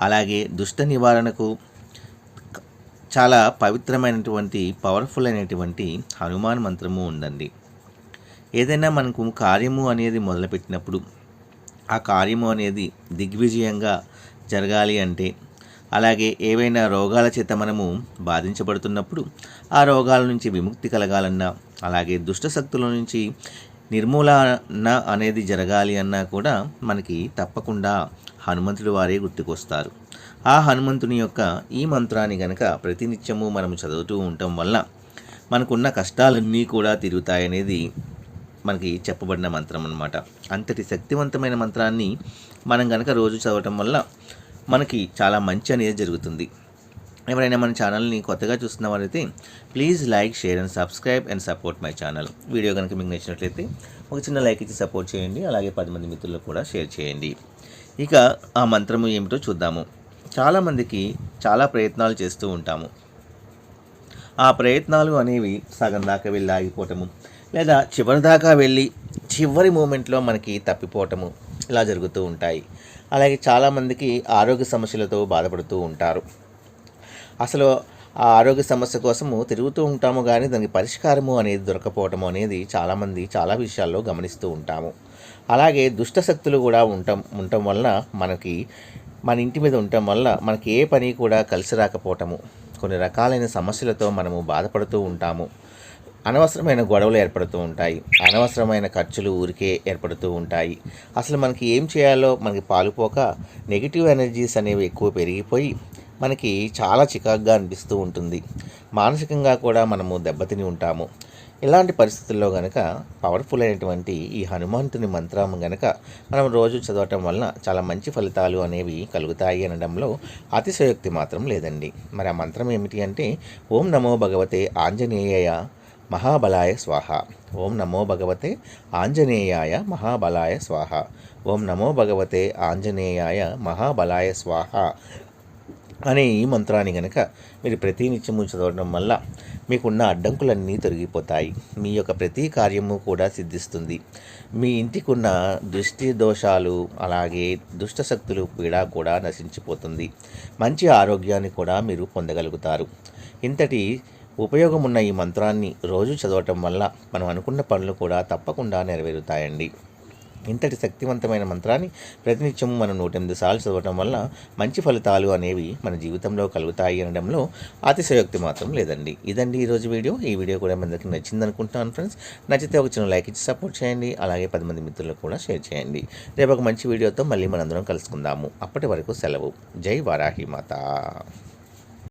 అలాగే దుష్ట నివారణకు చాలా పవిత్రమైనటువంటి పవర్ఫుల్ అయినటువంటి హనుమాన్ మంత్రము ఉందండి. ఏదైనా మనకు కార్యము అనేది మొదలుపెట్టినప్పుడు ఆ కార్యము అనేది దిగ్విజయంగా జరగాలి అంటే అలాగే ఏవైనా రోగాల చేత మనము బాధించబడుతున్నప్పుడు ఆ రోగాల నుంచి విముక్తి కలగాలన్నా అలాగే దుష్ట శక్తుల నుంచి నిర్మూలన అనేది జరగాలి అన్నా కూడా మనకి తప్పకుండా హనుమంతుడి వారే గుర్తుకొస్తారు. ఆ హనుమంతుని యొక్క ఈ మంత్రాన్ని గనక ప్రతినిత్యము మనం చదువుతూ ఉండటం వల్ల మనకున్న కష్టాలన్నీ కూడా తిరుగుతాయనేది మనకి చెప్పబడిన మంత్రం అన్నమాట. అంతటి శక్తివంతమైన మంత్రాన్ని మనం గనక రోజు చదవటం వల్ల మనకి చాలా మంచి అనేది జరుగుతుంది. ఎవరైనా మన ఛానల్ని కొత్తగా చూస్తున్న వారైతే please like share and subscribe and support my channel. Video కనుక మీకు నచ్చినట్లయితే ఒక చిన్న లైక్ ఇచ్చి సపోర్ట్ చేయండి అలాగే పది మంది మిత్రులకు కూడా షేర్ చేయండి. ఇక ఆ మంత్రము ఏమిటో చూద్దాము. చాలామందికి చాలా ప్రయత్నాలు చేస్తూ ఉంటాము. ఆ ప్రయత్నాలు అనేవి సగం దాకా వెళ్ళి ఆగిపోవటము లేదా చివరి దాకా వెళ్ళి చివరి మూమెంట్లో మనకి తప్పిపోవటము ఇలా జరుగుతూ ఉంటాయి. అలాగే చాలామందికి ఆరోగ్య సమస్యలతో బాధపడుతూ ఉంటారు. అసలు ఆ ఆరోగ్య సమస్య కోసము తిరుగుతూ ఉంటాము కానీ దానికి పరిష్కారము అనేది దొరకపోవటం అనేది చాలామంది చాలా విషయాల్లో గమనిస్తూ ఉంటాము. అలాగే దుష్ట శక్తులు కూడా ఉండటం ఉండటం వలన మనకి మన ఇంటి మీద ఉండటం వల్ల మనకి ఏ పని కూడా కలిసి రాకపోవటము. కొన్ని రకాలైన సమస్యలతో మనము బాధపడుతూ ఉంటాము. అనవసరమైన గొడవలు ఏర్పడుతూ ఉంటాయి. అనవసరమైన ఖర్చులు ఊరికే ఏర్పడుతూ ఉంటాయి. అసలు మనకి ఏం చేయాలో మనకి పాలుపోక నెగిటివ్ ఎనర్జీస్ అనేవి ఎక్కువ పెరిగిపోయి మనకి చాలా చికాగ్గా అనిపిస్తూ ఉంటుంది. మానసికంగా కూడా మనము దెబ్బతిని ఉంటాము. ఇలాంటి పరిస్థితుల్లో గనక పవర్ఫుల్ అయినటువంటి ఈ హనుమంతుని మంత్రం గనక మనం రోజు చదవటం వలన చాలా మంచి ఫలితాలు అనేవి కలుగుతాయి అనడంలో అతిశయోక్తి మాత్రం లేదండి. మరి ఆ మంత్రం ఏమిటి అంటే ఓం నమో భగవతే ఆంజనేయ మహాబలాయ స్వాహ. ఓం నమో భగవతే ఆంజనేయాయ మహాబలాయ స్వాహ. ఓం నమో భగవతే ఆంజనేయాయ మహాబలాయ స్వాహ. అనే ఈ మంత్రాన్ని కనుక మీరు ప్రతినిత్యము చదవడం వల్ల మీకున్న అడ్డంకులన్నీ తొలగిపోతాయి. మీ యొక్క ప్రతి కార్యము కూడా సిద్ధిస్తుంది. మీ ఇంటికున్న దృష్టి దోషాలు అలాగే దుష్ట శక్తులు పీడ కూడా నశించిపోతుంది. మంచి ఆరోగ్యాన్ని కూడా మీరు పొందగలుగుతారు. ఇంతటి ఉపయోగం ఉన్న ఈ మంత్రాన్ని రోజు చదవటం వల్ల మనం అనుకున్న పనులు కూడా తప్పకుండా నెరవేరుతాయండి. ఇంతటి శక్తివంతమైన మంత్రాన్ని ప్రతినిత్యం మనం నూట ఎనిమిది సార్లు చదవటం వల్ల మంచి ఫలితాలు అనేవి మన జీవితంలో కలుగుతాయి అనడంలో అతిశయోక్తి మాత్రం లేదండి. ఇదండి ఈరోజు వీడియో. ఈ వీడియో కూడా మీ అందరికీ నచ్చింది అనుకుంటున్నాను ఫ్రెండ్స్. నచ్చితే ఒక చిన్న లైక్ ఇచ్చి సపోర్ట్ చేయండి. అలాగే పది మంది మిత్రులకు కూడా షేర్ చేయండి. రేపు ఒక మంచి వీడియోతో మళ్ళీ మనందరం కలుసుకుందాము. అప్పటి వరకు సెలవు. జై వారాహి మాత.